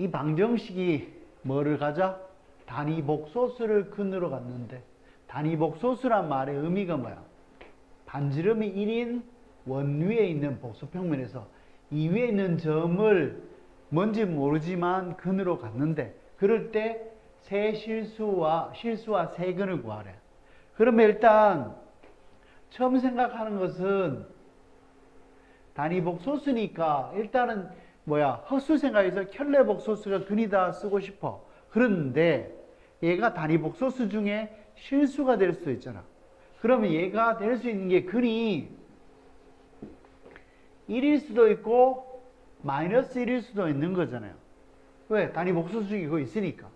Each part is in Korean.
이 방정식이 뭐를 가자? 단위복소수를 근으로 갔는데 단위복소수란 말의 의미가 뭐야? 반지름이 1인 원 위에 있는 복소평면에서 이 위에 있는 점을 뭔지 모르지만 근으로 갔는데 그럴 때 세 실수와 실수와 세 근을 구하래. 그러면 일단 처음 생각하는 것은 단위복소수니까 일단은 뭐야 헛수 생각해서 켤레복소수가 근이다 쓰고 싶어. 그런데 얘가 단위복소수 중에 실수가 될 수도 있잖아. 그러면 얘가 될 수 있는 게 근이 1일 수도 있고 마이너스 1일 수도 있는 거잖아요. 왜? 단위 복소수 중에 그거 있으니까.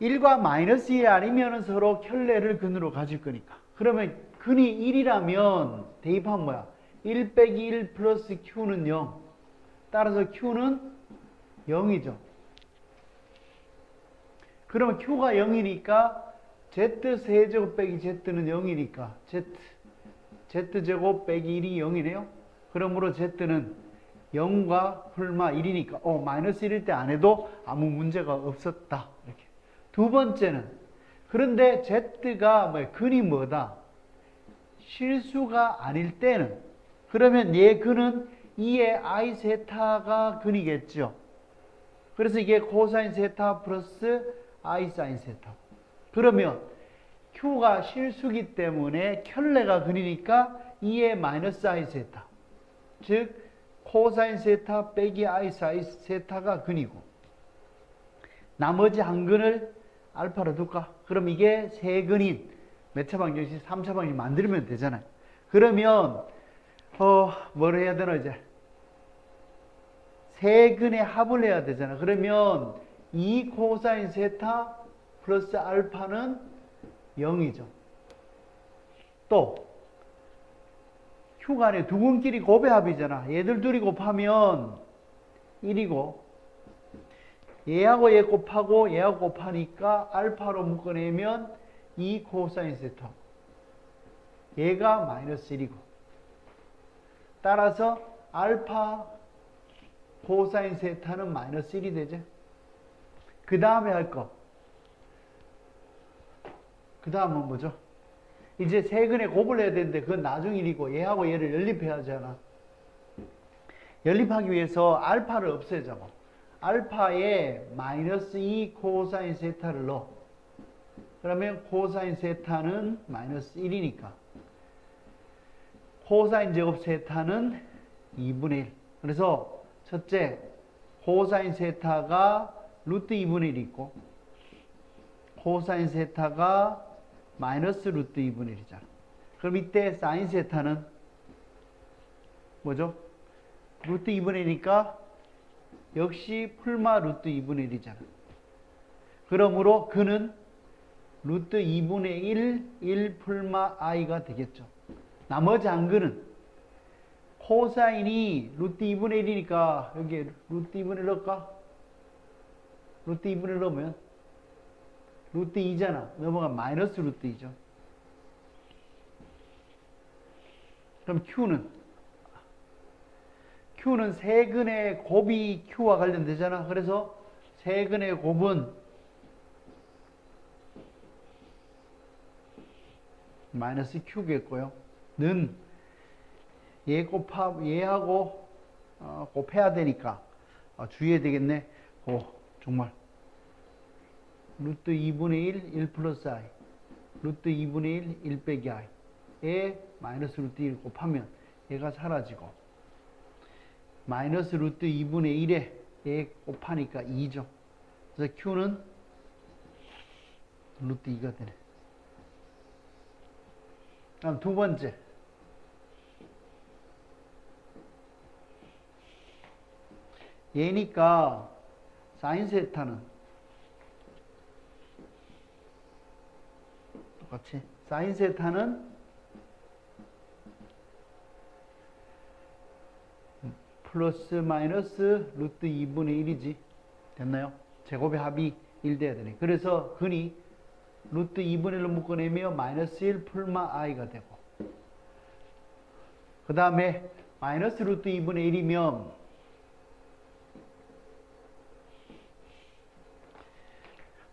1과 마이너스 1이 아니면 서로 켤레를 근으로 가질 거니까. 그러면 근이 1이라면 대입하면 뭐야? 1 빼기 1 플러스 q는 0. 따라서 q는 0이죠. 그러면 q가 0이니까 z 세제곱 빼기 z는 0이니까 z z제곱 빼기 1이 0이네요. 그러므로 z는 0과 풀마 1이니까 어 마이너스 1일 때 안 해도 아무 문제가 없었다. 이렇게. 두 번째는 그런데 z가 뭐 근이 뭐다? 실수가 아닐 때는 그러면 얘 근은 2의 i 세타가 근이겠죠. 그래서 이게 코사인 세타 플러스 i 사인 세타. 그러면 q가 실수기 때문에 켤레가 근이니까 2의 마이너스 i 세타. 즉 코사인 세타 빼기 i 사인 세타가 근이고 나머지 한 근을 알파로 둘까? 그럼 이게 세 근인 몇 차 방정식, 3차 방정식 만들면 되잖아요. 그러면 어, 뭘 해야 되나 이제? 세 근의 합을 해야 되잖아. 그러면 2 코사인 세타 플러스 알파는 0이죠. 또 휴간에 두 근끼리 곱의 합이잖아. 얘들 둘이 곱하면 1이고 얘하고 얘 곱하고 얘하고 곱하니까 알파로 묶어내면 2 코사인 세타. 얘가 마이너스 1이고. 따라서 알파 코사인 세타는 마이너스 1이 되죠. 그 다음에 할 거. 그 다음은 뭐죠? 이제 세근에 곱을 해야 되는데 그건 나중 일이고 얘하고 얘를 연립해야 하잖아. 연립하기 위해서 알파를 없애자고. 알파에 마이너스 2 코사인 세타를 넣어. 그러면 코사인 세타는 마이너스 1이니까. 코사인 제곱 세타는 2분의 1. 그래서 첫째, 코사인 세타가 루트 2분의 1이 있고, 코사인 세타가 마이너스 루트 2분의 1이잖아. 그럼 이때 사인 세타는 뭐죠? 루트 2분의 1이니까 역시 풀마 루트 2분의 1이잖아. 그러므로 그는 루트 2분의 1, 1 풀마 i가 되겠죠. 나머지 한 근은 코사인이 루트 2분의 1이니까 여기 루트 2분의 1 넣을까? 루트 2분의 1 넣으면 루트 2잖아. 넘어가 마이너스 루트 2죠. 그럼 Q는 Q는 세근의 곱이 Q와 관련되잖아. 그래서 세근의 곱은 마이너스 Q겠고요. 는 얘 곱하 얘하고 어, 곱해야 되니까 어, 주의해야 되겠네. 오 정말 루트 2분의 1, 1 플러스 i. 루트 2분의 1, 1 빼기 i. 에 마이너스 루트 1 곱하면 얘가 사라지고 마이너스 루트 2분의 1에 얘 곱하니까 2죠. 그래서 q는 루트 2가 되네. 다음 두 번째. 얘니까 사인 세타는. 똑같이. 사인 세타는 플러스 마이너스 루트 2분의 1이지. 됐나요? 제곱의 합이 1 돼야 되네. 그래서 근이 루트 2분의 1로 묶어내면 마이너스 1 풀마 i가 되고. 그 다음에 마이너스 루트 2분의 1이면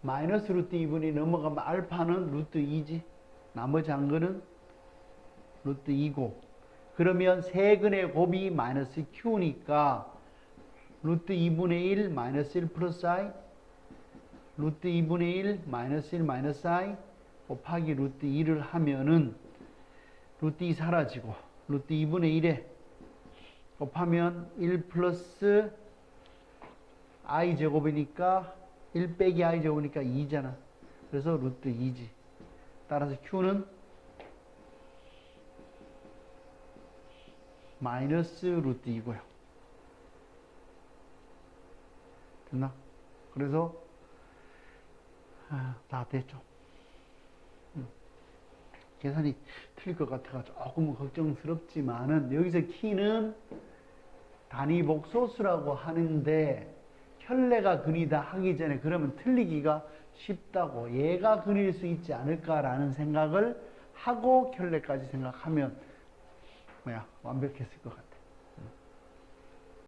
마이너스 루트 2분이 넘어가면 알파는 루트 2지. 나머지 한 거는 루트 2고. 그러면 세근의 곱이 마이너스 q니까 루트 2분의 1 마이너스 1 플러스 i 루트 2분의 1 마이너스 1 마이너스 i 곱하기 루트 2를 하면은 루트 2 사라지고 루트 2분의 1에 곱하면 1 플러스 i 제곱이니까 1 빼기 i 제곱이니까 2잖아. 그래서 루트 2지. 따라서 q는 마이너스 루트 2고요. 됐나? 그래서 아, 다 됐죠. 음. 계산이 틀릴 것 같아가 조금 걱정스럽지만은 여기서 키는 단위 복소수라고 하는데 혈내가 근이다 하기 전에 그러면 틀리기가 쉽다고 얘가 근일 수 있지 않을까라는 생각을 하고 혈내까지 생각하면 뭐야 완벽했을 것 같아.